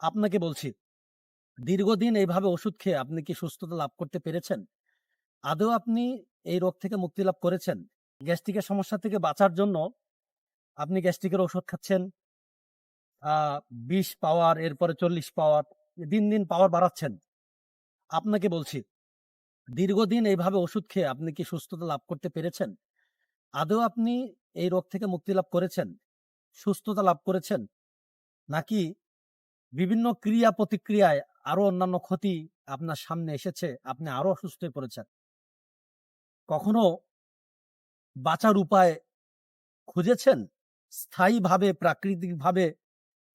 আপনাকে বলছি, দীর্ঘদিন এইভাবে ওষুধ খেয়ে আপনি কি সুস্থতা লাভ করতে পেরেছেন? আদৌ আপনি এই রোগ থেকে মুক্তি লাভ করেছেন? গ্যাস্ট্রিকের সমস্যা থেকে বাঁচার জন্য আপনি গ্যাস্ট্রিকের ওষুধ খাচ্ছেন। বিশ পাওয়ার, এরপরে চল্লিশ পাওয়ার, দিন দিন পাওয়ার বাড়াচ্ছেন। আপনাকে বলছি, দীর্ঘদিন এইভাবে ওষুধ খেয়ে আপনি কি সুস্থতা লাভ করতে পেরেছেন? আদৌ আপনি এই রোগ থেকে মুক্তি লাভ করেছেন? সুস্থতা লাভ করেছেন? নাকি বিভিন্ন ক্রিয়া প্রতিক্রিয়ায় আরও অন্যান্য ক্ষতি আপনার সামনে এসেছে, আপনি আরও অসুস্থ হয়ে পড়েছেন। কখনো বাঁচার উপায় খুঁজেছেন? স্থায়ীভাবে, প্রাকৃতিকভাবে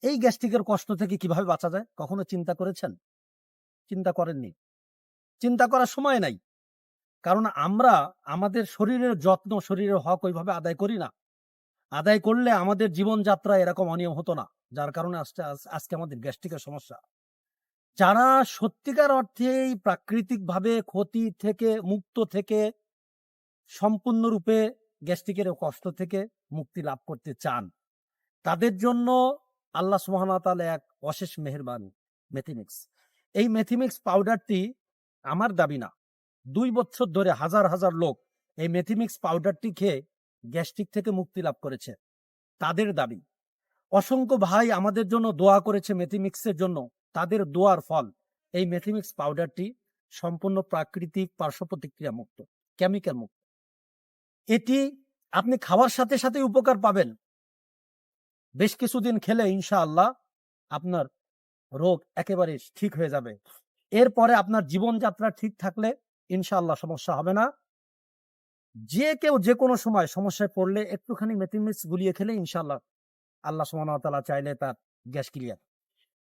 এই গ্যাস্ট্রিকের কষ্ট থেকে কীভাবে বাঁচা যায়? কখনো চিন্তা করেছেন? চিন্তা করেননি। চিন্তা করার সময় নাই। কারণ আমরা, আমাদের শরীরের যত্ন, শরীরের হক ওইভাবে আদায় করি না। আদায় করলে আমাদের জীবনযাত্রা এরকম অনিয়ম হতো না, যার কারণে আজকে আজকে আমাদের গ্যাস্ট্রিকের সমস্যা। যারা সত্যিকার অর্থেই প্রাকৃতিকভাবে ক্ষতি থেকে, মুক্ত থেকে, সম্পূর্ণরূপে গ্যাস্ট্রিকের কষ্ট থেকে মুক্তি লাভ করতে চান, তাদের জন্য আল্লাহ সুহামতাল এক অশেষ মেহরবান মেথিমিক্স। এই মেথিমিক্স পাউডারটি আমার দাবি না, দুই বছর ধরে হাজার হাজার লোক এই মেথিমিক্স পাউডারটি খেয়ে গ্যাস্ট্রিক থেকে মুক্তি লাভ করেছে। তাদের দাবি, অসংখ্য ভাই আমাদের জন্য দোয়া করেছে মেথিমিক্সের জন্য। তাদের দোয়ার ফল। এই মেথিমিক্স পাউডারটি সম্পূর্ণ প্রাকৃতিক পার্শ্ব প্রতিক্রিয়া মুক্ত কেমিক্যাল মুক্ত। এটি আপনি খাওয়ার সাথে সাথে উপকার পাবেন। বেশ কিছুদিন খেলে ইনশাআল্লাহ আপনার রোগ একেবারে ঠিক হয়ে যাবে। এরপরে আপনার জীবনযাত্রা ঠিক থাকলে ইনশাআল্লাহ সমস্যা হবে না। যে কেউ যে কোনো সময় সমস্যায় পড়লে একটুখানি মেথিমিক্স গুলিয়ে খেলে ইনশাল্লাহ আল্লাহ সুমতালা চাইলে তার গ্যাস ক্লিয়ার।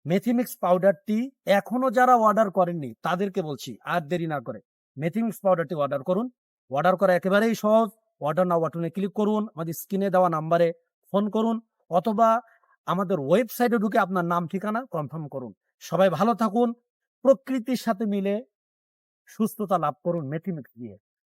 মেথিমিক্স পাউডারটি এখনও যারা অর্ডার করেননি, তাদেরকে বলছি আর দেরি না করে মেথিমিক্স পাউডারটি অর্ডার করুন। অর্ডার করা একেবারেই সহজ। অর্ডার নাও বাটনে ক্লিক করুন, আমাদের স্ক্রিনে দেওয়া নাম্বারে ফোন করুন অথবা আমাদের ওয়েবসাইটে ঢুকে আপনার নাম, ঠিকানা কনফার্ম করুন। সবাই ভালো থাকুন, প্রকৃতির সাথে মিলে সুস্থতা লাভ করুন মেথিমিক্স দিয়ে।